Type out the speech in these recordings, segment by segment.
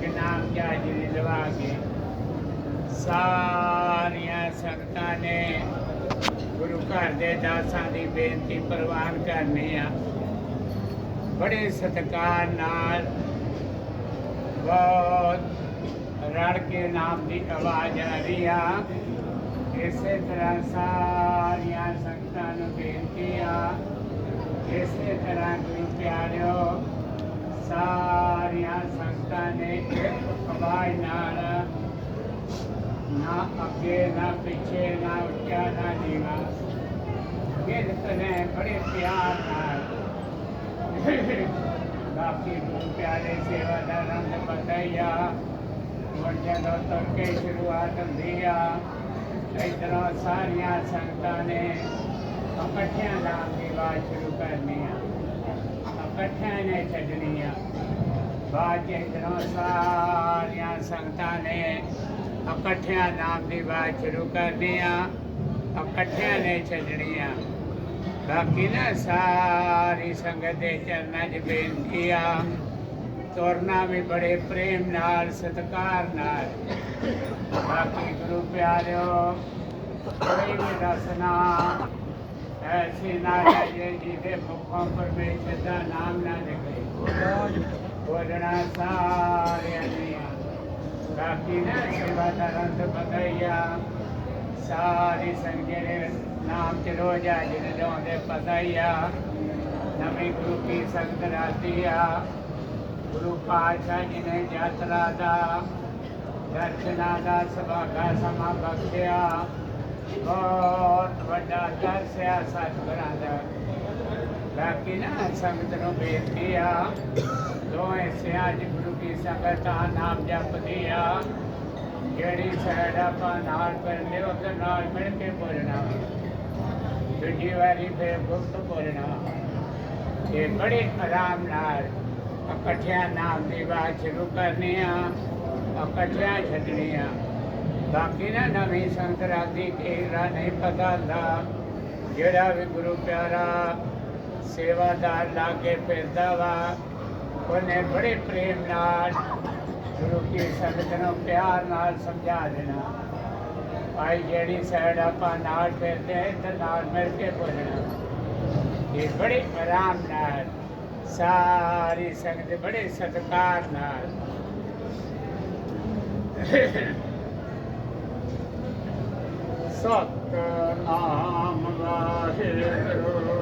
ਕੇ ਨਾਮ ਜਾਜੀ ਲਵਾ ਕੇ ਸਾਰੀਆਂ ਸੰਗਤਾਂ ਨੇ ਗੁਰੂ ਘਰ ਦੇ ਦਾਸਾਂ ਦੀ ਬੇਨਤੀ ਪ੍ਰਵਾਨ ਕਰਨੀ ਆ। ਬੜੇ ਸਤਿਕਾਰ ਨਾਲ ਬਹੁਤ ਰੜ ਕੇ ਨਾਮ ਦੀ ਆਵਾਜ਼ ਆ ਰਹੀ ਆ। ਇਸੇ ਤਰ੍ਹਾਂ ਸਾਰੀਆਂ ਸੰਗਤਾਂ ਨੂੰ ਬੇਨਤੀ ਆ। ਇਸੇ ਤਰ੍ਹਾਂ ਗੁਰੂ ਪਿਆਰਿਓ ਸਾਰੀਆਂ कार्या संस्थाने अभाय नारायण ना अगे ना पीछे, ना उठा ना देवा ये तने बड़े प्यार बाकी प्यारे सेवा सेवादार हमने बताया। वर्जन और के शुरुआत दिया। इतना सारिया संताने इकट्ठिया नाम की बात शुरू करनी है। इकट्ठिया ने छड़नी है ਆ ਇਕੱਠਿਆਂ ਨੇ ਛੱਡਣੀ ਆ ਬਾਅਦ ਚ ਇਧਰੋਂ ਸਾਰੀਆਂ ਸੰਗਤਾਂ ਨੇ ਇਕੱਠਿਆਂ ਨਾਮ ਦੀ ਬਾਤ ਸ਼ੁਰੂ ਕਰਨੀ ਆ ਇਕੱਠਿਆਂ ਨੇ ਛੱਡਣੀ ਆ ਬਾਕੀ ਨਾ ਸਾਰੀ ਸੰਗਤ ਦੇ ਚਰਨਾਂ 'ਚ ਬੇਨਤੀ ਆ ਤੁਰਨਾ ਵੀ ਬੜੇ ਪ੍ਰੇਮ ਨਾਲ ਸਤਿਕਾਰ ਨਾਲ ਬਾਕੀ ਗੁਰੂ ਪਿਆਰਿਓ ਕੋਈ ਵੀ ਰਸਨਾ ਐਸੀ ਨਾ ਜਾਏ ਜਿਹਦੇ ਮੁਖੋਂ ਪਰਮੇਸ਼ਰ ਦਾ ਨਾਮ ਨਾ ਨਿਕਲੇ सारी संगीरे नाम च रोजा जिन जोंदे पताइया नवी गुरु की संगत रातिया गुरु पातशाह जी ने यात्रा दा दर्शना दा सभा समा बख्या बहुत बड़ा दर्श है सतगुरां राखिना समुद्र भेद किया दो ऐसे आज गुरु की संगत नाम जप दिया ਜਿਹੜੀ ਸਹਿੜਾਪਾ ਨਾਲ ਪਰਲੇ ਉਹਦੇ ਨਾਲ ਮਿਲ ਕੇ ਬੋਲਣਾ ਦੂਜੀ ਵਾਰੀ ਫਿਰ ਗੁਪਤ ਬੋਲਣਾ ਇਹ ਬੜੇ ਆਰਾਮ ਨਾਲ ਇਕੱਠਿਆਂ ਨਾਮ ਦੀ ਬਾਤ ਸ਼ੁਰੂ ਕਰਨੀ ਆ ਇਕੱਠਿਆਂ ਛੱਡਣੀ ਆ ਬਾਕੀ ਨਾ ਨਵੀਂ ਸੰਕਰਾਂਤੀ ਕੇਰਾ ਨਹੀਂ ਪਤਾ ਲਾ ਜਿਹੜਾ ਵੀ ਗੁਰੂ ਪਿਆਰਾ ਸੇਵਾਦਾਰ ਲਾਗੇ ਫਿਰਦਾ ਵਾ ਉਹਨੇ ਬੜੇ ਪ੍ਰੇਮ ਨਾਲ ਗੁਰੂ ਕੀ ਸੰਗਤ ਨੂੰ ਪਿਆਰ ਨਾਲ ਸਮਝਾ ਦੇਣਾ ਭਾਈ ਜਿਹੜੀ ਸਾਈਡ ਆਪਾਂ ਨਾਲ ਫਿਰਦੇ ਆ ਤੇ ਨਾਲ ਮਿਲ ਕੇ ਬੋਲਣਾ ਇਹ ਬੜੇ ਆਰਾਮ ਨਾਲ ਸਾਰੀ ਸੰਗਤ ਬੜੇ ਸਤਿਕਾਰ ਨਾਲ ਸਤਨਾਮ ਵਾਹਿਗੁਰੂ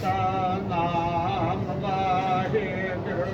સનામ વાહેગુરુ